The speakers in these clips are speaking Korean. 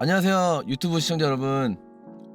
안녕하세요 유튜브 시청자 여러분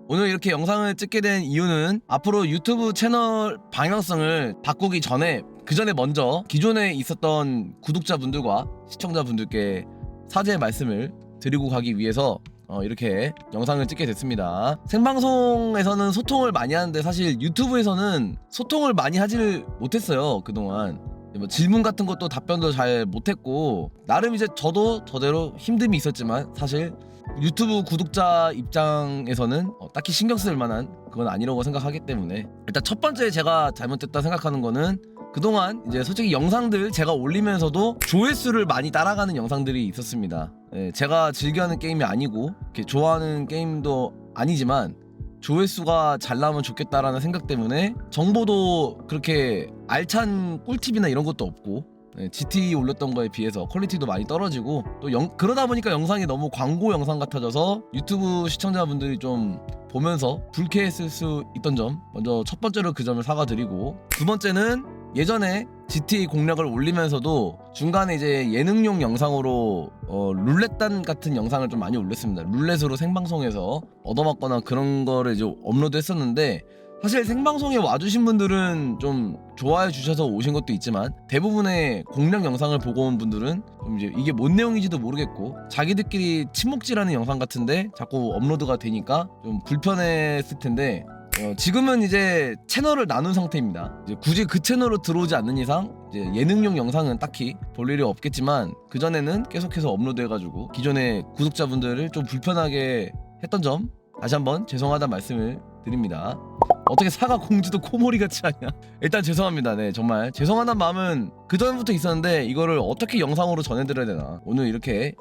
오늘 이렇게 영상을 찍게 된 이유는 앞으로 유튜브 채널 방향성을 바꾸기 전에 그 전에 먼저 기존에 있었던 구독자분들과 시청자분들께 사죄의 말씀을 드리고 가기 위해서 어, 이렇게 영상을 찍게 됐습니다. 생방송에서는 소통을 많이 하는데 사실 유튜브에서는 소통을 많이 하지를 못했어요 그동안. 뭐 질문 같은 것도 답변도 잘 못했고 나름 이제 저도 저대로 힘듦이 있었지만 사실 유튜브 구독자 입장에서는 어, 딱히 신경 쓸 만한 그건 아니라고 생각하기 때문에 일단 첫 번째 제가 잘못됐다 생각하는 거는 그동안 이제 솔직히 영상들 제가 올리면서도 조회수를 많이 따라가는 영상들이 있었습니다. 예, 제가 즐겨하는 게임이 아니고 이렇게 좋아하는 게임도 아니지만 조회수가 잘 나오면 좋겠다라는 생각 때문에 정보도 그렇게 알찬 꿀팁이나 이런 것도 없고 네, GT 올렸던 거에 비해서 퀄리티도 많이 떨어지고 또 영- 그러다 보니까 영상이 너무 광고 영상 같아져서 유튜브 시청자분들이 좀 보면서 불쾌했을 수 있던 점 먼저 첫 번째로 그 점을 사과드리고 두 번째는 예전에 GTA 공략을 올리면서도 중간에 이제 예능용 영상으로 어, 룰렛단 같은 영상을 좀 많이 올렸습니다. 룰렛으로 생방송에서 얻어맞거나 그런 거를 이제 업로드 했었는데 사실 생방송에 와주신 분들은 좀 좋아해 주셔서 오신 것도 있지만 대부분의 공략 영상을 보고 온 분들은 좀 이제 이게 뭔 내용인지도 모르겠고 자기들끼리 침묵질하는 영상 같은데 자꾸 업로드가 되니까 좀 불편했을 텐데 어, 지금은 이제 채널을 나눈 상태입니다. 이제 굳이 그 채널로 들어오지 않는 이상 이제 예능용 영상은 딱히 볼 일이 없겠지만 그 전에는 계속해서 업로드해가지고 기존의 구독자분들을 좀 불편하게 했던 점 다시 한번 죄송하다 말씀을 드립니다. 어떻게 사과 공지도 코모리 같이 하냐? 일단 죄송합니다. 네, 정말 죄송하다는 마음은 그 전부터 있었는데 이거를 어떻게 영상으로 전해드려야 되나? 오늘 이렇게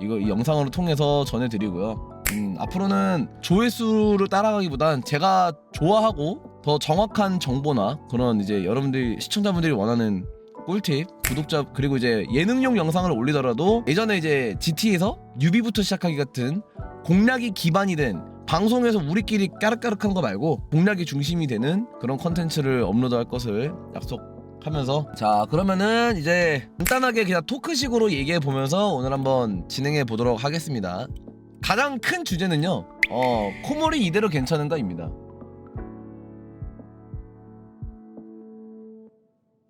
이거 이 영상으로 통해서 전해드리고요. 음, 앞으로는 조회수를 따라가기보단 제가 좋아하고 더 정확한 정보나 그런 이제 여러분들 시청자분들이 원하는 꿀팁, 구독자 그리고 이제 예능용 영상을 올리더라도 예전에 이제 GT에서 뉴비부터 시작하기 같은 공략이 기반이 된 방송에서 우리끼리 까르까르한 거 말고 공략이 중심이 되는 그런 컨텐츠를 업로드할 것을 약속하면서 자 그러면은 이제 간단하게 그냥 토크식으로 얘기해 보면서 오늘 한번 진행해 보도록 하겠습니다. 가장 큰 주제는요. 어 코모리 이대로 괜찮은가입니다.